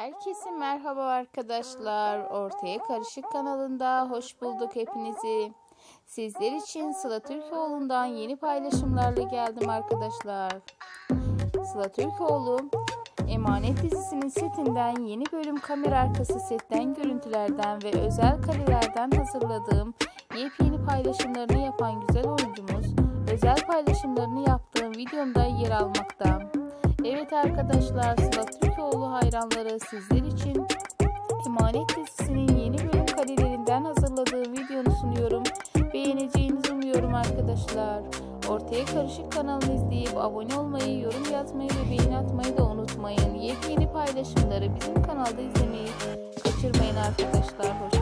Herkese merhaba arkadaşlar. Ortaya Karışık kanalında hoş bulduk hepinizi. Sizler için Sıla Türkoğlu'ndan yeni paylaşımlarla geldim arkadaşlar. Sıla Türkoğlu, Emanet dizisinin setinden yeni bölüm kamera arkası setten görüntülerden ve özel karelerden hazırladığım yepyeni paylaşımlarını yapan güzel oyuncumuz, özel paylaşımlarını yaptığım videomda yer almakta. Evet arkadaşlar Sıla Türkoğlu hayranları sizler için Emanet dizisinin yeni bölüm karelerinden hazırladığım videonu sunuyorum. Beğeneceğinizi umuyorum arkadaşlar. Ortaya Karışık kanalını izleyip abone olmayı, yorum yazmayı ve beğeni atmayı da unutmayın. Yepyeni paylaşımları bizim kanalda izlemeyi kaçırmayın arkadaşlar. Hoşçakalın.